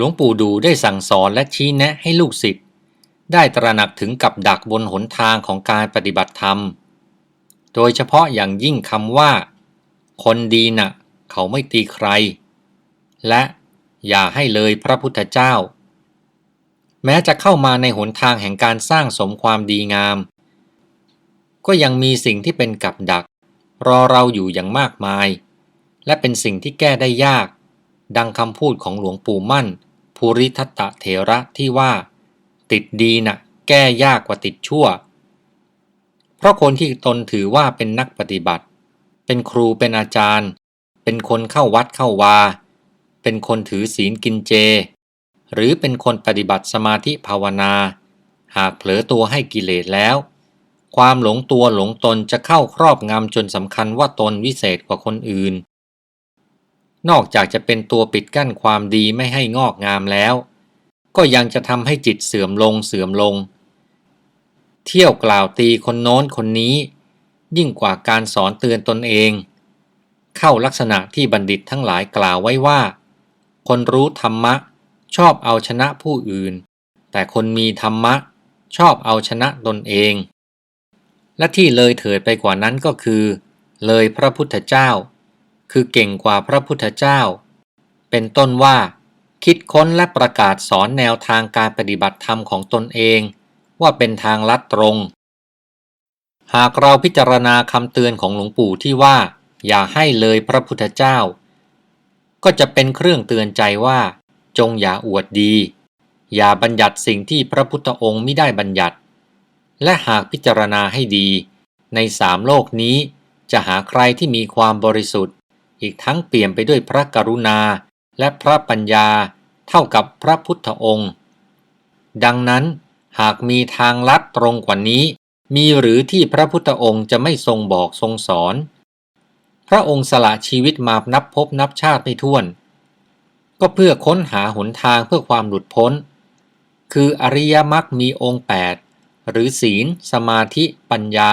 หลวงปู่ดูได้สั่งสอนและชี้แนะให้ลูกศิษย์ได้ตระหนักถึงกับดักบนหนทางของการปฏิบัติธรรม โดยเฉพาะอย่างยิ่งคำว่า คนดีนะ่ะ เขาไม่ตีใคร และอย่าให้เลยพระพุทธเจ้า แม้จะเข้ามาในหนทางแห่งการสร้างสมความดีงาม ก็ยังมีสิ่งที่เป็นกับดัก รอเราอยู่อย่างมากมาย และเป็นสิ่งที่แก้ได้ยาก ดังคำพูดของหลวงปู่มั่น ภูริทัตตะเถระที่ว่า ติดดีนะ่ะแก้ยากกว่าติดชั่ว เพราะคนที่ตนถือว่าเป็นนักปฏิบัติ เป็นครูเป็นอาจารย์ เป็นคนเข้าวัดเข้าวา เป็นคนถือศีลกินเจ หรือเป็นคนปฏิบัติสมาธิภาวนา หากเผลอตัวให้กิเลสแล้ว ความหลงตัวหลงตนจะเข้าครอบงำจนสำคัญว่าตนวิเศษกว่าคนอื่น นอกจากจะเป็นตัวปิดกั้นความดีไม่ให้งอกงามแล้ว ก็ยังจะทำให้จิตเสื่อมลงเสื่อมลง เที่ยวกล่าวตีคนโน้นคนนี้ ยิ่งกว่าการสอนเตือนตนเอง เข้าลักษณะที่บัณฑิตทั้งหลายกล่าวไว้ว่า คนรู้ธรรมะ ชอบเอาชนะผู้อื่น แต่คนมีธรรมะ ชอบเอาชนะตนเอง และที่เลยเถิดไปกว่านั้นก็คือ เลยพระพุทธเจ้า คือเก่งกว่าพระพุทธเจ้า เป็นต้นว่า คิดค้นและประกาศสอนแนวทางการปฏิบัติธรรมของตนเอง ว่าเป็นทางลัดตรง หากเราพิจารณาคำเตือนของหลวงปู่ที่ว่า อย่าให้เลยพระพุทธเจ้า ก็จะเป็นเครื่องเตือนใจว่า จงอย่าอวดดี อย่าบัญญัติสิ่งที่พระพุทธองค์ไม่ได้บัญญัติ และหากพิจารณาให้ดี ในสามโลกนี้จะหาใครที่มีความบริสุทธิ์ อีกทั้งเปี่ยมไปด้วยพระกรุณาและพระปัญญาเท่ากับพระพุทธองค์ ดังนั้นหากมีทางลัดตรงกว่านี้ มีหรือที่พระพุทธองค์จะไม่ทรงบอกทรงสอน พระองค์สละชีวิตมานับพบนับชาติไม่ถ้วน ก็เพื่อค้นหาหนทางเพื่อความหลุดพ้น คืออริยมรรคมีองค์ 8 หรือศีล สมาธิ ปัญญา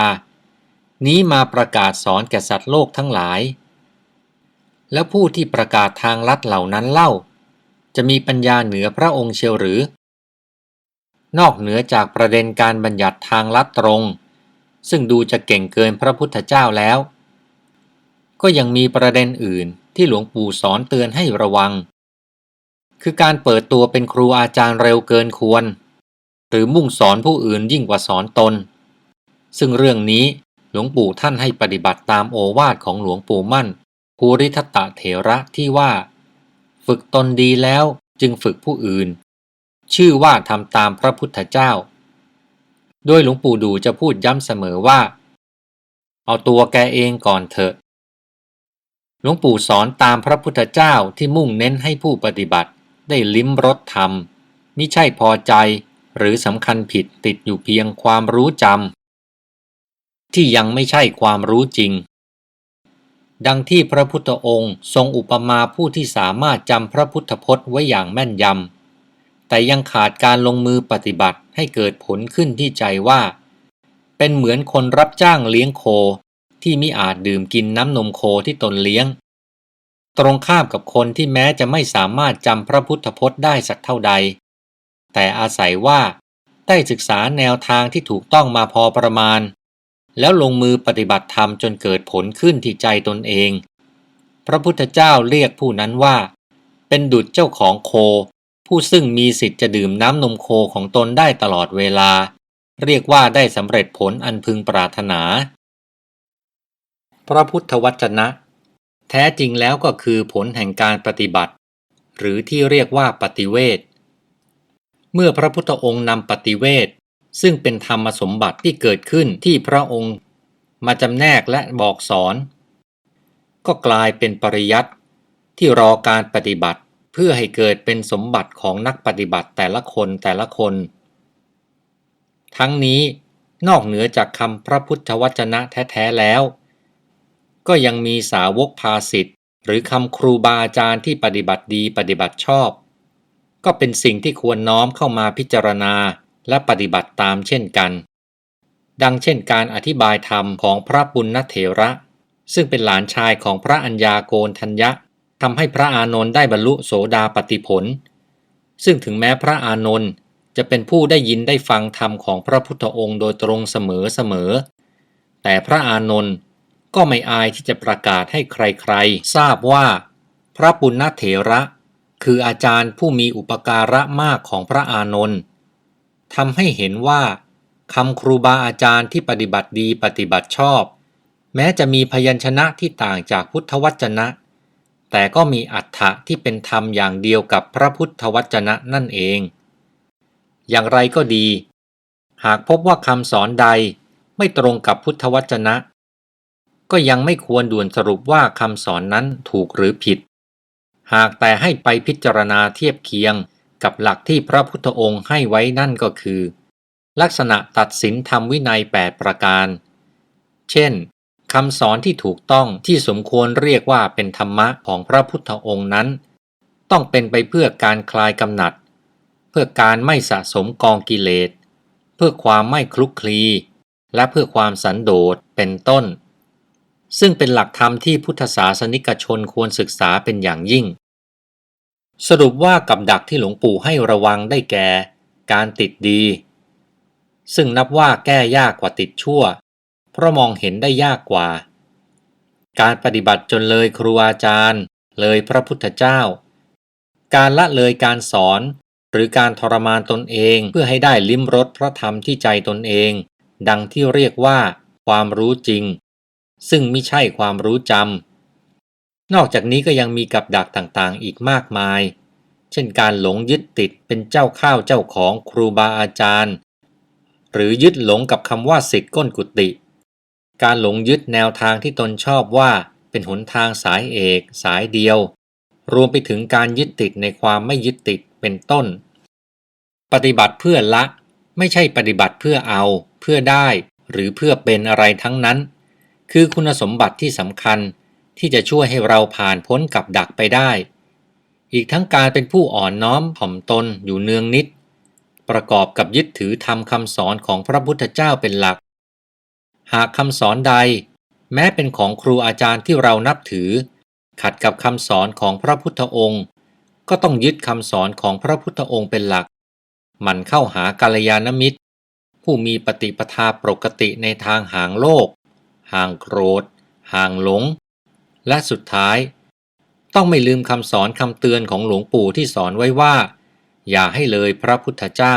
นี้มาประกาศสอนแก่สัตว์โลกทั้งหลาย แล้วผู้ที่ประกาศทางลัดเหล่านั้นเล่า จะมีปัญญาเหนือพระองค์เชียวหรือ นอกเหนือจากประเด็นการบัญญัติทางลัดตรง ซึ่งดูจะเก่งเกินพระพุทธเจ้าแล้ว ก็ยังมีประเด็นอื่นที่หลวงปู่สอนเตือนให้ระวัง คือการเปิดตัวเป็นครูอาจารย์เร็วเกินควร หรือมุ่งสอนผู้อื่นยิ่งกว่าสอนตน ซึ่งเรื่องนี้หลวงปู่ท่านให้ปฏิบัติตามโอวาทของหลวงปู่มั่น ภูริทัตตะเถระที่ว่า ฝึกตนดีแล้วจึงฝึกผู้อื่น ชื่อว่าทำตามพระพุทธเจ้าโดยหลวงปู่ดูจะพูดย้ำเสมอว่า เอาตัวแกเองก่อนเถอะหลวงปู่สอนตามพระพุทธเจ้าที่มุ่งเน้นให้ผู้ปฏิบัติได้ลิ้มรสธรรมมิใช่พอใจหรือสำคัญผิดติดอยู่เพียงความรู้จำที่ยังไม่ใช่ความรู้จริง ดังที่พระพุทธองค์ทรงอุปมาผู้ที่สามารถจำพระพุทธพจน์ไว้อย่างแม่นยำ แต่ยังขาดการลงมือปฏิบัติให้เกิดผลขึ้นที่ใจว่า เป็นเหมือนคนรับจ้างเลี้ยงโค ที่มิอาจดื่มกินน้ำนมโคที่ตนเลี้ยง ตรงข้ามกับคนที่แม้จะไม่สามารถจำพระพุทธพจน์ได้สักเท่าใด แต่อาศัยว่าได้ศึกษาแนวทางที่ถูกต้องมาพอประมาณ แล้วลงมือปฏิบัติธรรมจนเกิดผลขึ้นที่ใจตนเอง พระพุทธเจ้าเรียกผู้นั้นว่า เป็นดุจเจ้าของโค ผู้ซึ่งมีสิทธิ์จะดื่มน้ำนมโคของตนได้ตลอดเวลา เรียกว่าได้สำเร็จผลอันพึงปรารถนา พระพุทธวจนะ แท้จริงแล้วก็คือผลแห่งการปฏิบัติ หรือที่เรียกว่าปฏิเวทเมื่อพระพุทธองค์นำปฏิเวท ซึ่งเป็นธรรมสมบัติที่เกิดขึ้นที่พระองค์ มาจำแนกและบอกสอน ก็กลายเป็นปริยัติที่รอการปฏิบัติเพื่อให้เกิดเป็นสมบัติของนักปฏิบัติแต่ละคนแต่ละคน ทั้งนี้นอกเหนือจากคำพระพุทธวจนะแท้ ๆ แล้ว ก็ยังมีสาวกภาสิทธิ์หรือคำครูบาอาจารย์ที่ปฏิบัติดีปฏิบัติชอบ ก็เป็นสิ่งที่ควรน้อมเข้ามาพิจารณา และปฏิบัติตามเช่นกัน ดังเช่นการอธิบายธรรมของพระปุณณเถระ ซึ่งเป็นหลานชายของพระัญญาโกนทัญญะทำให้พระอานนท์ได้บรรลุโสดาปติผล ซึ่งถึงแม้พระอานนท์จะเป็นผู้ได้ยินได้ฟังธรรมของพระพุทธองค์โดยตรงเสมอเสมอ แต่พระอานนท์ก็ไม่อายที่จะประกาศให้ใครๆ ทราบว่า พระปุณณเถระ คืออาจารย์ผู้มีอุปการะมากของพระอานนท์ ทำให้เห็นว่าคำครูบาอาจารย์ที่ปฏิบัติดีปฏิบัติชอบ แม้จะมีพยัญชนะที่ต่างจากพุทธวจนะ แต่ก็มีอัฏฐะที่เป็นธรรมอย่างเดียวกับพระพุทธวจนะนั่นเอง อย่างไรก็ดี หากพบว่าคำสอนใดไม่ตรงกับพุทธวจนะ ก็ยังไม่ควรด่วนสรุปว่าคำสอนนั้นถูกหรือผิด หากแต่ให้ไปพิจารณาเทียบเคียง กับหลักที่พระพุทธองค์ให้ไว้นั่นก็คือ ลักษณะตัดสินธรรมวินัย 8 ประการ เช่นคำสอนที่ถูกต้องที่สมควรเรียกว่าเป็นธรรมะของพระพุทธองค์นั้น ต้องเป็นไปเพื่อการคลายกำหนัด เพื่อการไม่สะสมกองกิเลส เพื่อความไม่คลุกคลี และเพื่อความสันโดษเป็นต้น ซึ่งเป็นหลักธรรมที่พุทธศาสนิกชนควรศึกษาเป็นอย่างยิ่ง สรุปว่ากับดักที่หลวงปู่ให้ระวังได้แก่ การติดดี ซึ่งนับว่าแก้ยากกว่าติดชั่ว เพราะมองเห็นได้ยากกว่า การปฏิบัติจนเลยครูอาจารย์ เลยพระพุทธเจ้า การละเลยการสอน หรือการทรมานตนเองเพื่อให้ได้ลิ้มรสพระธรรมที่ใจตนเอง ดังที่เรียกว่า ความรู้จริง ซึ่งไม่ใช่ความรู้จำ นอกจากนี้ก็ยังมีกับดักต่างๆ อีกมากมาย เช่นการหลงยึดติดเป็นเจ้าข้าวเจ้าของครูบาอาจารย์ หรือยึดหลงกับคำว่าสิทธิ์ก้นกุฏิการหลงยึดแนวทางที่ตนชอบว่าเป็นหนทางสายเอกสายเดียว รวมไปถึงการยึดติดในความไม่ยึดติดเป็นต้น ปฏิบัติเพื่อละไม่ใช่ปฏิบัติเพื่อเอา เพื่อได้ หรือเพื่อเป็นอะไรทั้งนั้น คือคุณสมบัติที่สำคัญ ที่จะช่วยให้เราผ่านพ้นกับดักไปได้ อีกทั้งการเป็นผู้อ่อนน้อมถ่อมตนอยู่เนืองนิด ประกอบกับยึดถือทำคำสอนของพระพุทธเจ้าเป็นหลัก หากคำสอนใด แม้เป็นของครูอาจารย์ที่เรานับถือ ขัดกับคำสอนของพระพุทธองค์ ก็ต้องยึดคำสอนของพระพุทธองค์เป็นหลักหมั่นเข้าหากัลยาณมิตร ผู้มีปฏิปทาปกติในทางห่างโลก ห่างโกรธ ห่างหลง และสุดท้าย ต้องไม่ลืมคำสอนคำเตือนของหลวงปู่ที่สอนไว้ว่า อย่าให้เลยพระพุทธเจ้า